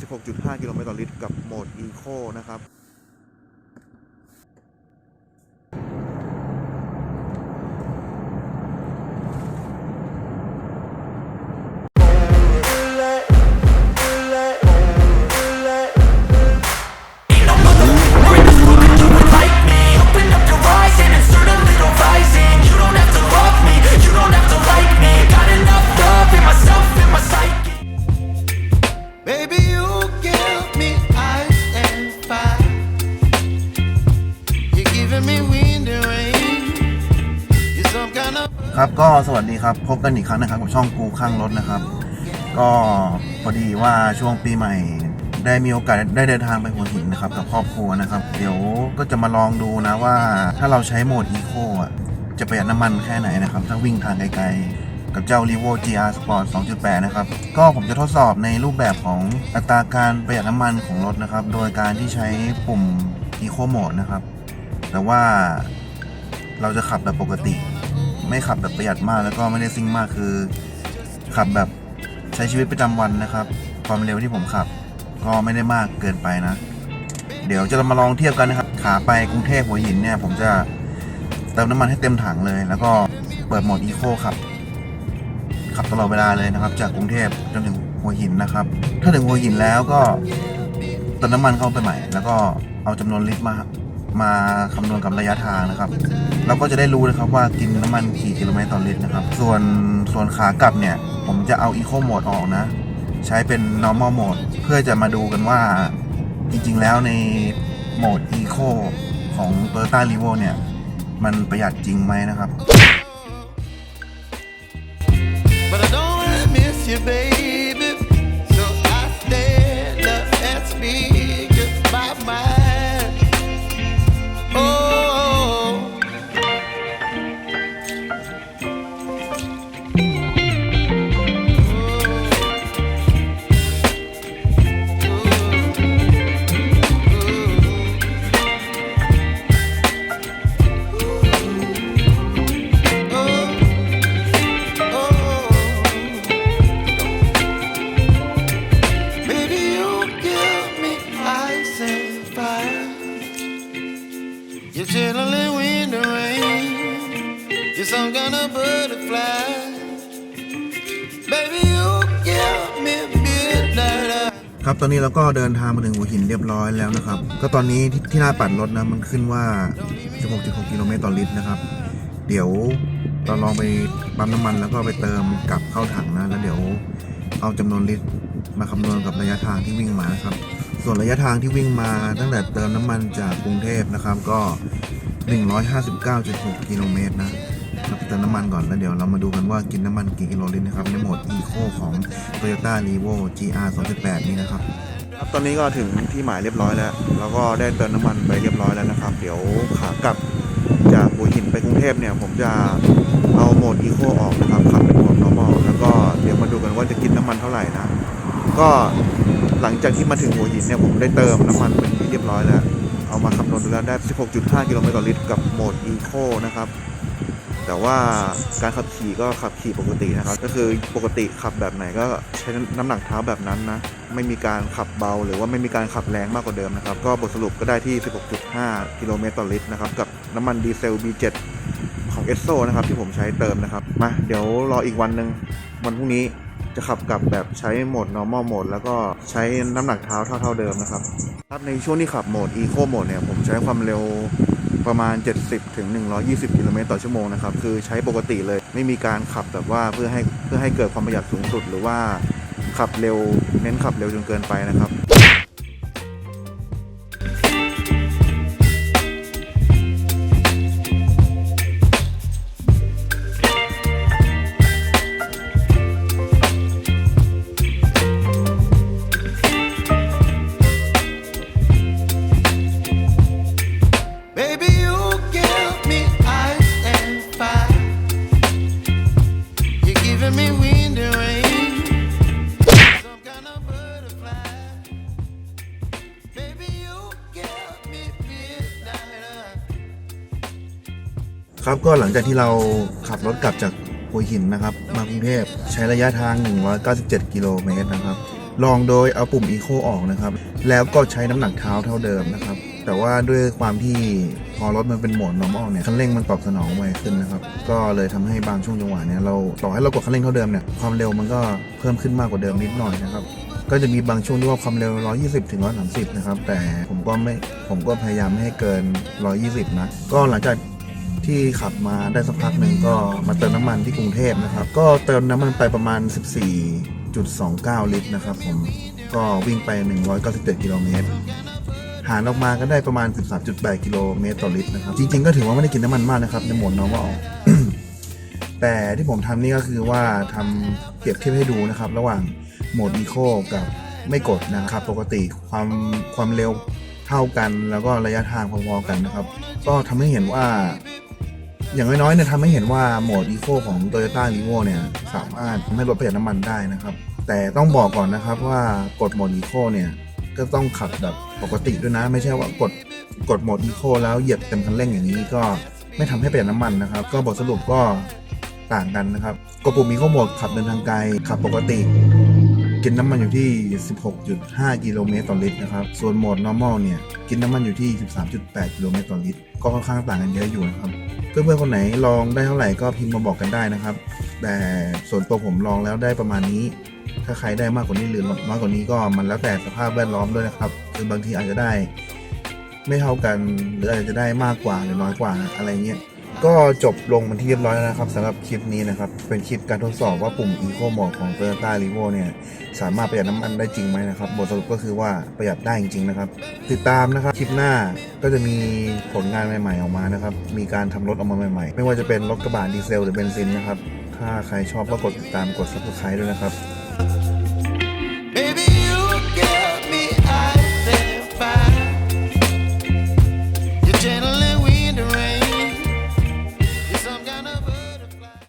16.5 กิโลเมตรต่อลิตรกับโหมด Eco นะครับ ก็สวัสดีครับ พบกันอีกครั้งนะครับกับช่องกูข้างรถนะครับ ก็พอดีว่าช่วงปีใหม่ ได้มีโอกาสได้เดินทางไปหัวหินนะครับกับครอบครัวนะครับ เดี๋ยวก็จะมาลองดูนะว่าถ้าเราใช้โหมด Eco อ่จะประหยัดน้ำมันแค่ไหนนะครับ ถ้าวิ่งทางไกลๆ กับเจ้า r e v o GR Sport 2.8 นะครับ ก็ผมจะทดสอบในรูปแบบของอัตราการประหยัดน้ำมันของรถนะครับ โดยการที่ใช้ปุ่ม Eco Mode นะครับ แต่ว่าเราจะขับแบบปกติ ไม่ขับแบบประหยัดมากแล้วก็ไม่ได้ซิ่งมากคือ ขับแบบใช้ชีวิตประจำวันนะครับ ความเร็วที่ผมขับ ก็ไม่ได้มากเกินไปนะ เดี๋ยวจะมาลองเทียบกันนะครับ ขาไปกรุงเทพหัวหินเนี่ย ผมจะเติมน้ำมันให้เต็มถังเลย แล้วก็เปิดโหมดอีโคขับขับตลอดเวลาเลยนะครับ จากกรุงเทพจนถึงหัวหินนะครับ ถ้าถึงหัวหินแล้วก็เติมน้ำมันเข้าไปใหม่ แล้วก็เอาจำนวนลิตรมามาคำนวณกับระยะทางนะครับ เราก็จะได้รู้นะครับว่ากินน้ำมันกี่กิโลเมตรต่อลิตรนะครับ ส่วนส่วนขากลับเนี่ย ผมจะเอา Eco Mode ออกนะ ใช้เป็น normal mode เพื่อจะมาดูกันว่าจริงๆแล้วในโหมด Eco ของ Toyota r e v o เนี่ย มันประหยัดจริงไหมนะครับ But I don't miss you, baby. ครับตอนนี้เราก็เดินทางมาถึงหัวหินเรียบร้อยแล้วนะครับ ก็ตอนนี้ที่ที่หน้าปัดรถนะมันขึ้นว่า 16.6 กิโลเมตรต่อลิตรนะครับ เดี๋ยวเราลองไปปั๊มน้ำมันแล้วก็ไปเติมกลับเข้าถังนะ แล้วเดี๋ยวเอาจำนวนลิตรมาคำนวณกับระยะทางที่วิ่งมานะครับ ส่วนระยะทางที่วิ่งมาตั้งแต่เติมน้ำมันจากกรุงเทพนะครับก็ 159.6 กิโลเมตรนะ เราไปเติมน้ำมันก่อนแล้วเดี๋ยวเรามาดูกันว่ากินน้ำมันกี่กิโลลิตรนะครับในโหมด Eco ของ Toyota r e v o GR 2.8นี้นะครับครับตอนนี้ก็ถึงที่หมายเรียบร้อยแล้ว แล้วก็ได้เติมน้ำมันไปเรียบร้อยแล้วนะครับ เดี๋ยวขากลับจากหัวหินไปกรุงเทพเนี่ย ผมจะเอาโหมดอีโคออกนะครับขับเป็นโหมด normal แล้วก็เดี๋ยวมาดูกันว่าจะกินน้ำมันเท่าไหร่นะ ก็หลังจากที่มาถึงหัวหินเนี่ย ผมได้เติมน้ำมันเป็นที่เรียบร้อยแล้ว เอามาคำนวณดูแล้วได้ 16.5 กิโลเมตรต่อลิตรกับโหมดอีโคนะครับ แต่ว่าการขับขี่ก็ขับขี่ปกตินะครับ ก็คือปกติขับแบบไหนก็ใช้น้ำหนักเท้าแบบนั้นนะ ไม่มีการขับเบา หรือว่าไม่มีการขับแรงมากกว่าเดิมนะครับ ก็บทสรุปก็ได้ที่ 16.5 กิโลเมตรต่อลิตรนะครับ กับน้ำมันดีเซล B7 ของเอสโซนะครับที่ผมใช้เติมนะครับ มาเดี๋ยวรออีกวันหนึ่งวันพรุ่งนี้จะขับกลับแบบใช้โหมด normal mode แล้วก็ใช้น้ำหนักเท้าเท่า ๆเดิมนะครับครับในช่วงที่ขับโหมด Eco Mode เนี่ยผมใช้ความเร็ว ประมาณ 70ถึง120กิโลเมตรต่อชั่วโมงนะครับ คือใช้ปกติเลยไม่มีการขับแบบว่าเพื่อให้เพื่อให้เกิดความประหยัดสูงสุด หรือว่าขับเร็วเน้นขับเร็วจนเกินไปนะครับ ครับก็หลังจากที่เราขับรถกลับจากหัวหินนะครับ มากรุงเทพใช้ระยะทาง 197 กิโลเมตรนะครับ ลองโดยเอาปุ่ม Eco ออกนะครับ แล้วก็ใช้น้ำหนักเท้าเท่าเดิมนะครับ แต่ว่าด้วยความที่พอรถมันเป็นโหมด normal เนี่ยคันเร่งมันตอบสนองไวขึ้นนะครับ ก็เลยทำให้บางช่วงจังหวะเนี่ยเราต่อให้เรากดคันเร่งเท่าเดิมเนี่ยความเร็วมันก็เพิ่มขึ้นมากกว่าเดิมนิดหน่อยนะครับก็จะมีบางช่วงที่ว่าความเร็ว 120 ถึง 130 นะครับ แต่ผมก็ไม่ ผมก็พยายามไม่ให้เกิน 120 นะ ก็หลังจาก ที่ขับมาได้สักพักหนึ่งก็มาเติมน้ำมันที่กรุงเทพนะครับ ก็เติมน้ำมันไปประมาณ 14.29 ลิตรนะครับผมก็วิ่งไป 197กิโลเมตรหารออกมาก็ได้ประมาณ 13.8 กิโลเมตรต่อลิตรนะครับ จริงๆก็ถือว่าไม่ได้กินน้ำมันมากนะครับ ในโหมด normal แต่ที่ผมทำนี่ก็คือว่าทำเปรียบเทียบให้ดูนะครับ ระหว่างโหมด Eco กับไม่กดนะครับ ปกติความความเร็วเท่ากัน แล้วก็ระยะทางพอๆกันนะครับ ก็ทำให้เห็นว่า อย่างน้อยๆเนี่ยทำให้เห็นว่าโหมด Eco ของ Toyota r e v o เนี่ยสามารถทำให้รถประหยัดน้ำมันได้นะครับ แต่ต้องบอกก่อนนะครับว่ากดโหมด Eco เนี่ยก็ต้องขับแบบปกติด้วยนะ ไม่ใช่ว่ากดกดโหมด Eco แล้วเหยียบเต็มคันเร่งอย่างนี้ก็ไม่ทำให้ประหยัดน้ำมันนะครับ ก็บทสรุปก็ต่างกันนะครับกดปุ่ม Eco โหมดขับเดินทางไกลขับปกติ กินน้ำมันอยู่ที่ 16.5 กิโลเมตรต่อลิตรนะครับ ส่วนโหมด normal เนี่ยกินน้ำมันอยู่ที่ 13.8 กิโลเมตรต่อลิตร ก็ค่อนข้างต่างกันเยอะอยู่นะครับ เพื่อนๆคนไหนลองได้เท่าไหร่ก็พิมพ์มาบอกกันได้นะครับ แต่ส่วนตัวผมลองแล้วได้ประมาณนี้ ถ้าใครได้มากกว่านี้หรือน้อยกว่านี้ก็มันแล้วแต่สภาพแวดล้อมด้วยนะครับ คือบางทีอาจจะได้ ไม่เท่ากันหรืออาจจะได้มากกว่าหรือน้อยกว่าอะไรเงี้ย ก็จบลงเป็นที่เรียบร้อยแล้วนะครับสำหรับคลิปนี้นะครับ เป็นคลิปการทดสอบว่าปุ่ม Eco Mode ของ Toyota r e v o เนี่ย สามารถประหยัดน้ำมันได้จริงไหมนะครับ บทสรุปก็คือว่าประหยัดได้จริง ๆ นะครับ ติดตามนะครับ คลิปหน้าก็จะมีผลงานใหม่ ๆ ออกมานะครับ มีการทำรถออกมาใหม่ ๆ ไม่ว่าจะเป็นรถกระบะดีเซลหรือเบนซินนะครับ ถ้าใครชอบก็กดติดตามกด subscribe ด้วยนะครับ